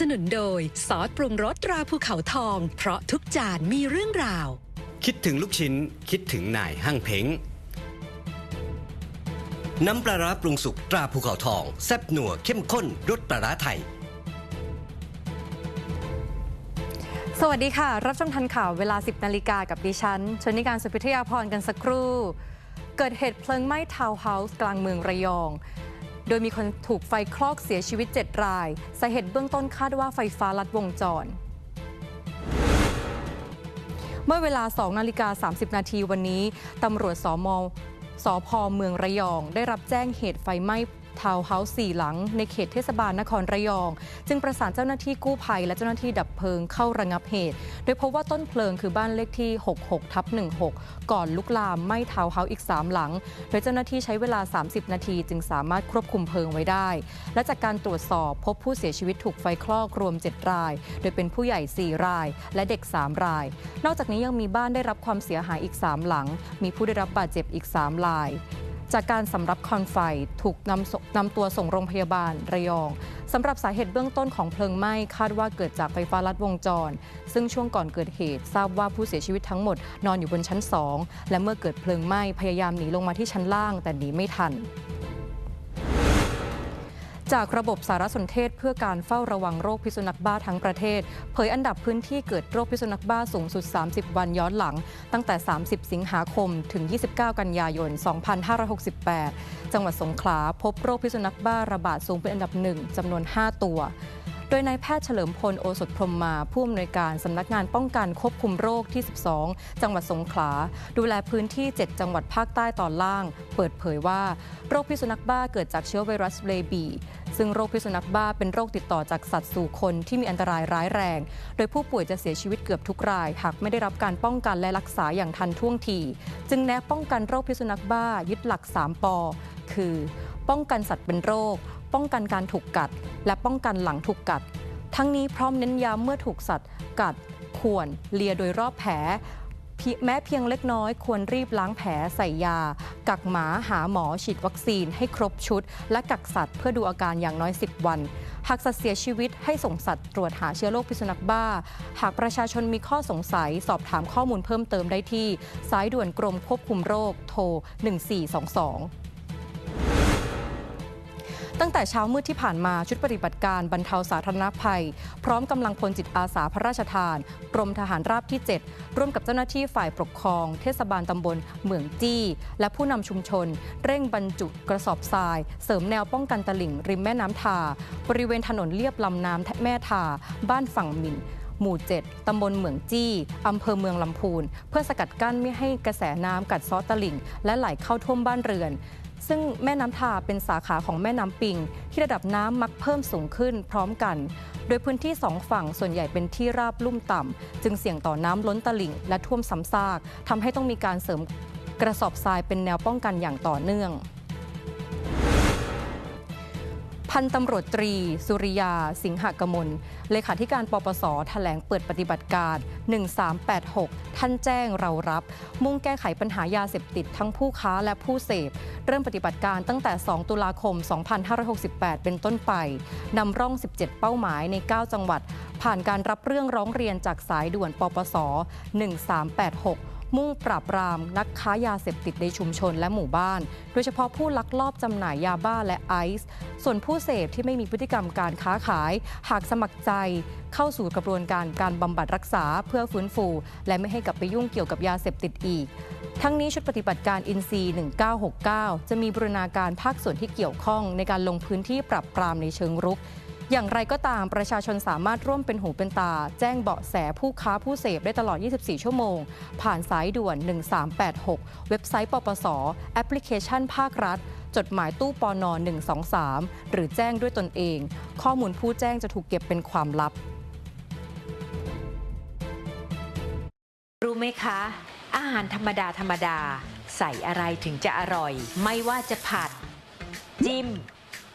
สนุนโดย ซอสปรุงรสตราภูเขาทอง เพราะทุกจานมีเรื่องราว คิดถึงลูกชิ้น คิดถึงนายห้างเพ้งน้ำปลาร้าปรุงสุกตราภูเขาทอง แซ่บหนัวเข้มข้นรสปลาร้าไทย สวัสดีค่ะ รับชมทันข่าวเวลา 10 นาฬิกากับดิฉัน ชนิการสุพิทยาพรกันสักครู่ เกิดเหตุเพลิงไหม้ทาวน์เฮาส์กลางเมืองระยอง โดยมีคนถูกไฟคลอกเสียชีวิต 7 ราย สาเหตุเบื้องต้นคาดว่าไฟฟ้าลัดวงจรเมื่อเวลา 2 นาฬิกา 30 นาทีวันนี้ ตำรวจสมสพเมืองระยอง ได้รับแจ้งเหตุไฟไหม้ ทาวน์เฮาส์สี่หลัง ในเขตเทศบาลนครระยอง จึงประสานเจ้าหน้าที่กู้ภัยและเจ้าหน้าที่ดับเพลิงเข้าระงับเหตุ โดยพบว่าต้นเพลิงคือบ้านเลขที่ 66ทับ16 ก่อนลุกลามไหม้ทาวน์เฮาส์อีก 3 หลัง โดยเจ้าหน้าที่ใช้เวลา 30 นาที จึงสามารถควบคุมเพลิงไว้ได้ และจากการตรวจสอบพบผู้เสียชีวิตถูกไฟคลอกรวม 7 ราย โดยเป็นผู้ใหญ่ 4 ราย และเด็ก 3 ราย นอกจากนี้ยังมีบ้านได้รับความเสียหายอีก 3 หลัง มีผู้ได้รับบาดเจ็บอีก 3 ราย จากการสำรับคอนไฟถูกนำนำตัวส่งโรงพยาบาลระยองสำหรับสาเหตุเบื้องต้นของเพลิงไหม้คาดว่าเกิดจากไฟฟ้าลัดวงจร ซึ่งช่วงก่อนเกิดเหตุ ทราบว่าผู้เสียชีวิตทั้งหมดนอนอยู่บนชั้น 2 และเมื่อเกิดเพลิงไหม้พยายามหนีลงมาที่ชั้นล่างแต่หนีไม่ทัน จากระบบสารสนเทศเพื่อการเฝ้าระวังโรคพิษสุนัขบ้าทั้งประเทศ เผยอันดับพื้นที่เกิดโรคพิษสุนัขบ้าสูงสุด 30 วันย้อนหลัง ตั้งแต่ 30 สิงหาคม ถึง 29 กันยายน 2568 จังหวัดสงขลาพบโรคพิษสุนัขบ้าระบาดสูงเป็นอันดับหนึ่งจำนวน 5 ตัวโดยนายแพทย์เฉลิมพลโอสถพรมมา ผู้อำนวยการสำนักงานป้องกันควบคุมโรคที่ 12 จังหวัดสงขลา ดูแลพื้นที่ 7 จังหวัดภาคใต้ตอนล่าง เปิดเผยว่า โรคพิษสุนัขบ้าเกิดจากเชื้อไวรัสเรบี ซึ่งโรคพิษสุนัขบ้าเป็นโรคติดต่อจากสัตว์สู่คนที่มีอันตรายร้ายแรง โดยผู้ป่วยจะเสียชีวิตเกือบทุกราย หากไม่ได้รับการป้องกันและรักษาอย่างทันท่วงที จึงแนะป้องกันโรคพิษสุนัขบ้ายึดหลัก 3ปคือ ป้องกันสัตว์เป็นโรค ป้องกันการถูกกัด และป้องกันหลังถูกกัด ทั้งนี้พร้อมเน้นย้ำเมื่อถูกสัตว์ กัดข่วนเลียโดยรอบแผล แม้เพียงเล็กน้อยควรรีบล้างแผลใส่ยา กักหมาหาหมอฉีดวัคซีนให้ครบชุด และกักสัตว์เพื่อดูอาการอย่างน้อย 10 วัน หากสัตว์เสียชีวิตให้ส่งสัตว์ตรวจหาเชื้อโรคพิษสุนัขบ้า หากประชาชนมีข้อสงสัยสอบถามข้อมูลเพิ่มเติมได้ที่ สายด่วนกรมควบคุมโรคโทร 1422 ตั้งแต่เช้ามืดที่ผ่านมาชุดปฏิบัติการบรรเทาสาธารณภัย พร้อมกำลังพลจิตอาสาพระราชทาน กรมทหารราบที่ 7 ร่วมกับเจ้าหน้าที่ฝ่ายปกครอง เทศบาลตำบลเหมืองจี้ และผู้นำชุมชน เร่งบรรจุกระสอบทราย เสริมแนวป้องกันตลิ่ง ริมแม่น้ำทา บริเวณถนนเลียบลำน้ำแม่ทา บ้านฝั่งมินหมู่ 7 ตำบลเหมืองจี้ อำเภอเมืองลำพูน เพื่อสกัดกั้นไม่ให้กระแสน้ำกัดซาะตลิ่ง และไหลเข้าท่วมบ้านเรือน ซึ่งแม่น้ำทาเป็นสาขาของแม่น้ำปิง ที่ระดับน้ำมักเพิ่มสูงขึ้นพร้อมกัน โดยพื้นที่สองฝั่งส่วนใหญ่เป็นที่ราบลุ่มต่ำจึงเสี่ยงต่อน้ำล้นตลิ่ง และท่วมซ้ำซากทำให้ต้องมีการเสริมกระสอบทรายเป็นแนวป้องกันอย่างต่อเนื่อง พันตำรวจตรี สุริยา สิงหกมลเลขาธิการปปสแถลงเปิดปฏิบัติการ 1386 ท่านแจ้งเรารับ มุ่งแก้ไขปัญหายาเสพติดทั้งผู้ค้าและผู้เสพ เริ่มปฏิบัติการตั้งแต่ 2 ตุลาคม 2568 เป็นต้นไป นำร่อง 17 เป้าหมายใน 9 จังหวัด ผ่านการรับเรื่องร้องเรียนจากสายด่วนปปส 1386 มุ่งปราบปรามนักค้ายาเสพติดในชุมชนและหมู่บ้าน โดยเฉพาะผู้ลักลอบจำหน่ายยาบ้าและไอซ์ ส่วนผู้เสพที่ไม่มีพฤติกรรมการค้าขาย หากสมัครใจเข้าสู่กระบวนการการบำบัดรักษาเพื่อฟื้นฟู และไม่ให้กลับไปยุ่งเกี่ยวกับยาเสพติดอีก ทั้งนี้ชุดปฏิบัติการอินซี1969 จะมีบรูรณาการภาคส่วนที่เกี่ยวข้องในการลงพื้นที่ปรับปรามในเชิงรุก อย่างไรก็ตามประชาชนสามารถร่วมเป็นหูเป็นตา แจ้งเบาะแสผู้ค้าผู้เสพได้ตลอด 24 ชั่วโมง ผ่านสายด่วน 1386 เว็บไซต์ปปส แอปพลิเคชันภาครัฐ จดหมายตู้ปอน123 หรือแจ้งด้วยตนเอง ข้อมูลผู้แจ้งจะถูกเก็บเป็นความลับ รู้ไหมคะ อาหารธรรมดาธรรมดา ใส่อะไรถึงจะอร่อย ไม่ว่าจะผัด จิ้ม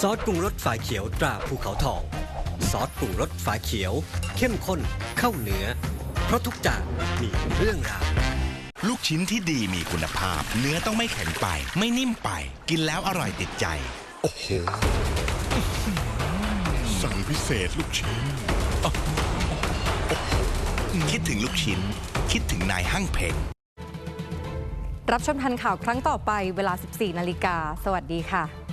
ซอสปรุงรสฝาเขียวตราภูเขาทอง ซอสปรุงรสฝาเขียว เข้มข้นเข้าเนื้อ เพราะทุกจานมีเรื่องราวลูกชิ้นที่ดีมีคุณภาพ เนื้อต้องไม่แข็งไป ไม่นิ่มไป กินแล้วอร่อยติดใจ โอ้โห สั่งพิเศษลูกชิ้น คิดถึงลูกชิ้น คิดถึงนายห้างเพ็งรับชมทันข่าวครั้งต่อไปเวลา 14 นาฬิกา สวัสดีค่ะ